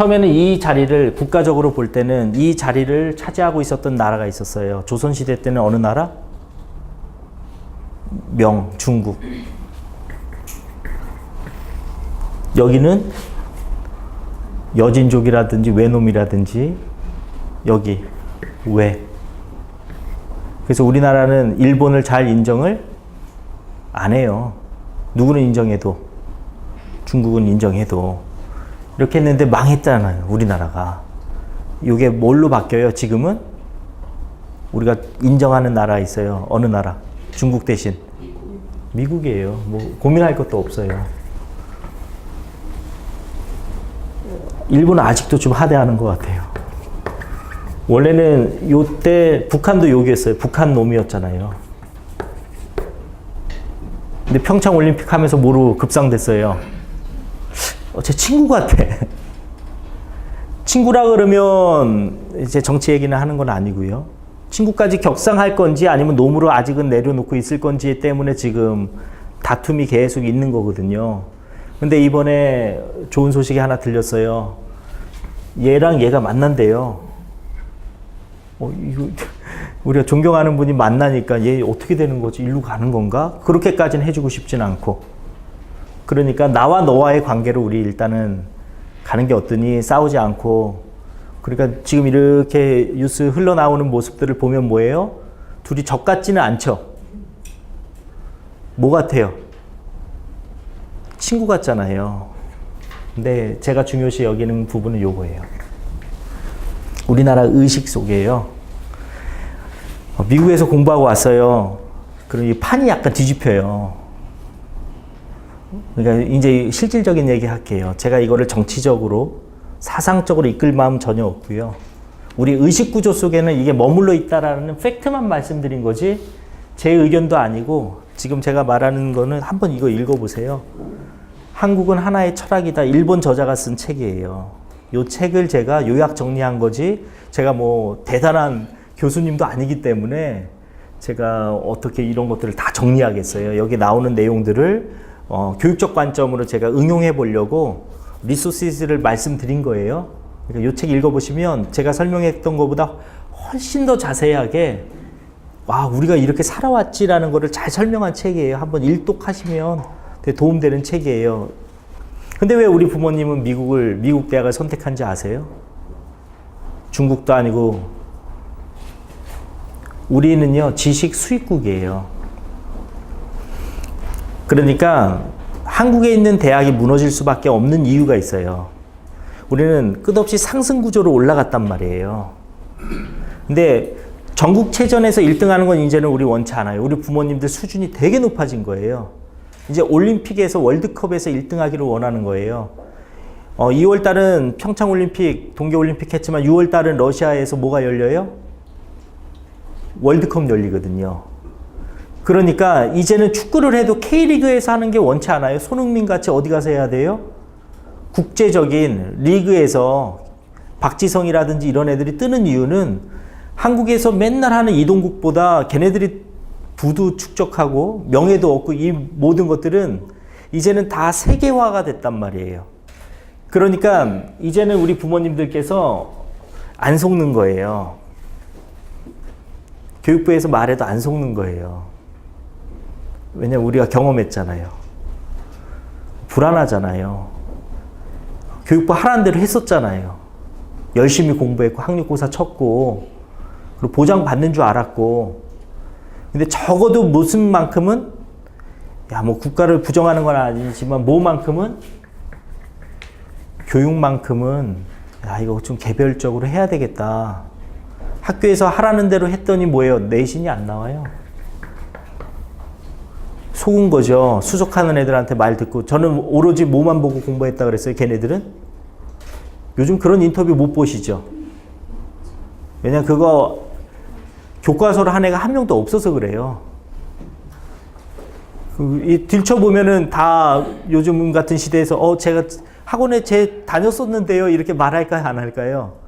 처음에는 이 자리를 국가적으로 볼 때는 이 자리를 차지하고 있었던 나라가 있었어요. 조선시대 때는 어느 나라? 명, 중국. 여기는 여진족이라든지 외놈이라든지 여기 외. 그래서 우리나라는 일본을 잘 인정을 안 해요. 누구는 인정해도 중국은 인정해도 이렇게 했는데 망했잖아요. 우리나라가. 이게 뭘로 바뀌어요? 지금은 우리가 인정하는 나라 있어요. 어느 나라? 중국 대신 미국이에요. 뭐 고민할 것도 없어요. 일본은 아직도 좀 하대하는 것 같아요. 원래는 요때 북한도 요기였어요. 북한 놈이었잖아요. 근데 평창 올림픽 하면서 뭐로 급상됐어요? 어, 제 친구 같아. 친구라 그러면 이제 정치 얘기는 하는 건 아니고요. 친구까지 격상할 건지 아니면 놈으로 아직은 내려놓고 있을 건지 때문에 지금 다툼이 계속 있는 거거든요. 근데 이번에 좋은 소식이 하나 들렸어요. 얘랑 얘가 만난대요. 어, 이거 우리가 존경하는 분이 만나니까 얘 어떻게 되는 거지? 일로 가는 건가? 그렇게까지는 해주고 싶진 않고. 그러니까 나와 너와의 관계로 우리 일단은 가는 게 어떠니 싸우지 않고 그러니까 지금 이렇게 뉴스 흘러나오는 모습들을 보면 뭐예요? 둘이 적 같지는 않죠. 뭐 같아요? 친구 같잖아요. 근데 제가 중요시 여기는 부분은 요거예요. 우리나라 의식 속에요. 어, 미국에서 공부하고 왔어요. 그럼 이 판이 약간 뒤집혀요. 그러니까 이제 실질적인 얘기 할게요. 제가 이거를 정치적으로 사상적으로 이끌 마음 전혀 없고요. 우리 의식 구조 속에는 이게 머물러 있다라는 팩트만 말씀드린 거지 제 의견도 아니고 지금 제가 말하는 거는 한번 이거 읽어보세요. 한국은 하나의 철학이다. 일본 저자가 쓴 책이에요. 이 책을 제가 요약 정리한 거지 제가 뭐 대단한 교수님도 아니기 때문에 제가 어떻게 이런 것들을 다 정리하겠어요. 여기 나오는 내용들을 어, 교육적 관점으로 제가 응용해 보려고 리소시스를 말씀드린 거예요. 그러니까 이책 읽어보시면 제가 설명했던 것보다 훨씬 더 자세하게 와 우리가 이렇게 살아왔지라는 것을 잘 설명한 책이에요. 한번 일독하시면 도움되는 책이에요. 근데 왜 우리 부모님은 미국을 미국 대학을 선택한지 아세요? 중국도 아니고 우리는요 지식 수입국이에요. 그러니까 한국에 있는 대학이 무너질 수밖에 없는 이유가 있어요. 우리는 끝없이 상승 구조로 올라갔단 말이에요. 근데 전국체전에서 1등 하는 건 이제는 우리 원치 않아요. 우리 부모님들 수준이 되게 높아진 거예요. 이제 올림픽에서 월드컵에서 1등 하기를 원하는 거예요. 어, 2월 달은 평창 올림픽, 동계 올림픽 했지만 6월 달은 러시아에서 뭐가 열려요? 월드컵 열리거든요. 그러니까 이제는 축구를 해도 K리그에서 하는 게 원치 않아요. 손흥민 같이 어디 가서 해야 돼요? 국제적인 리그에서 박지성이라든지 이런 애들이 뜨는 이유는 한국에서 맨날 하는 이동국보다 걔네들이 부도 축적하고 명예도 얻고 이 모든 것들은 이제는 다 세계화가 됐단 말이에요. 그러니까 이제는 우리 부모님들께서 안 속는 거예요. 교육부에서 말해도 안 속는 거예요. 왜냐면 우리가 경험했잖아요. 불안하잖아요. 교육부 하라는 대로 했었잖아요. 열심히 공부했고 학력고사 쳤고 그리고 보장 받는 줄 알았고 근데 적어도 무슨 만큼은 야 뭐 국가를 부정하는 건 아니지만 뭐만큼은 교육만큼은 야 이거 좀 개별적으로 해야 되겠다. 학교에서 하라는 대로 했더니 뭐예요? 내신이 안 나와요. 속은 거죠. 수석하는 애들한테 말 듣고 저는 오로지 뭐만 보고 공부했다 그랬어요. 걔네들은 요즘 그런 인터뷰 못 보시죠. 왜냐 그거 교과서를 한 애가 한 명도 없어서 그래요. 그, 이 들춰보면은 다 요즘 같은 시대에서 어 제가 학원에 제 다녔었는데요 이렇게 말할까요 안 할까요?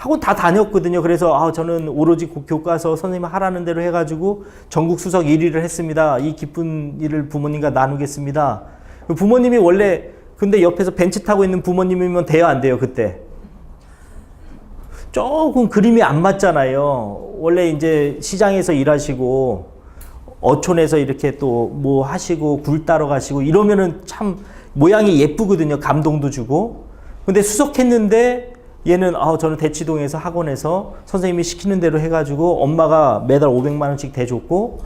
학원 다 다녔거든요. 그래서 아 저는 오로지 고- 교과서 선생님 하라는 대로 해가지고 전국 수석 1위를 했습니다. 이 기쁜 일을 부모님과 나누겠습니다. 그 부모님이 원래 근데 옆에서 벤치 타고 있는 부모님이면 돼요, 안 돼요, 그때? 조금 그림이 안 맞잖아요. 원래 이제 시장에서 일하시고 어촌에서 이렇게 또 뭐 하시고 굴 따러 가시고 이러면은 참 모양이 예쁘거든요. 감동도 주고. 근데 수석했는데 얘는 아 저는 대치동에서 학원에서 선생님이 시키는 대로 해가지고 엄마가 매달 500만 원씩 대줬고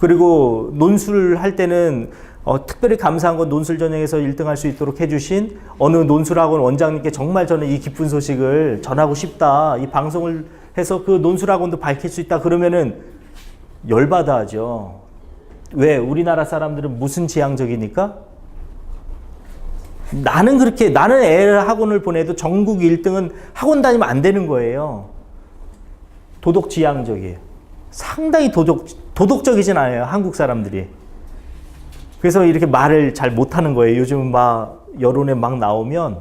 그리고 논술 할 때는 어, 특별히 감사한 건 논술 전형에서 1등 할 수 있도록 해주신 어느 논술학원 원장님께 정말 저는 이 기쁜 소식을 전하고 싶다. 이 방송을 해서 그 논술학원도 밝힐 수 있다. 그러면은 열받아 하죠. 왜? 우리나라 사람들은 무슨 지향적이니까? 나는 그렇게, 나는 애를 학원을 보내도 전국 1등은 학원 다니면 안 되는 거예요. 도덕 지향적이에요. 상당히 도덕, 도덕적이진 않아요. 한국 사람들이. 그래서 이렇게 말을 잘 못하는 거예요. 요즘 막 여론에 막 나오면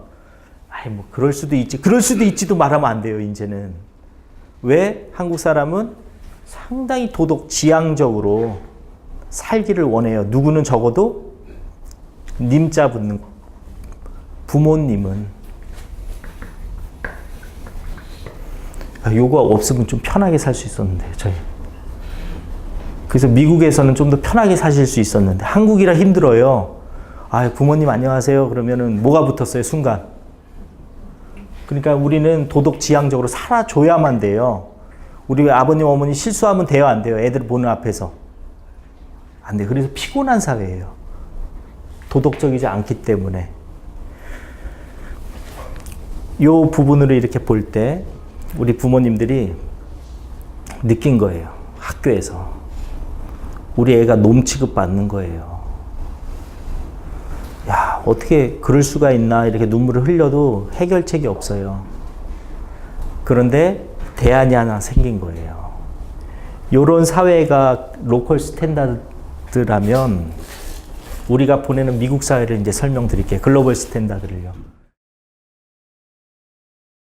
아이 뭐 그럴 수도 있지. 그럴 수도 있지도 말하면 안 돼요. 이제는 왜 한국 사람은 상당히 도덕 지향적으로 살기를 원해요. 누구는 적어도 님자 붙는 거. 부모님은 아, 요거 없으면 좀 편하게 살 수 있었는데 저희. 그래서 미국에서는 좀 더 편하게 사실 수 있었는데 한국이라 힘들어요. 아, 부모님 안녕하세요. 그러면은 뭐가 붙었어요, 순간. 그러니까 우리는 도덕 지향적으로 살아줘야만 돼요. 우리 아버님, 어머니 실수하면 돼요, 안 돼요? 애들 보는 앞에서. 안 돼요. 그래서 피곤한 사회예요. 도덕적이지 않기 때문에. 요 부분으로 이렇게 볼 때 우리 부모님들이 느낀 거예요. 학교에서. 우리 애가 놈 취급 받는 거예요. 야, 어떻게 그럴 수가 있나 이렇게 눈물을 흘려도 해결책이 없어요. 그런데 대안이 하나 생긴 거예요. 요런 사회가 로컬 스탠다드라면 우리가 보내는 미국 사회를 이제 설명드릴게요. 글로벌 스탠다드를요.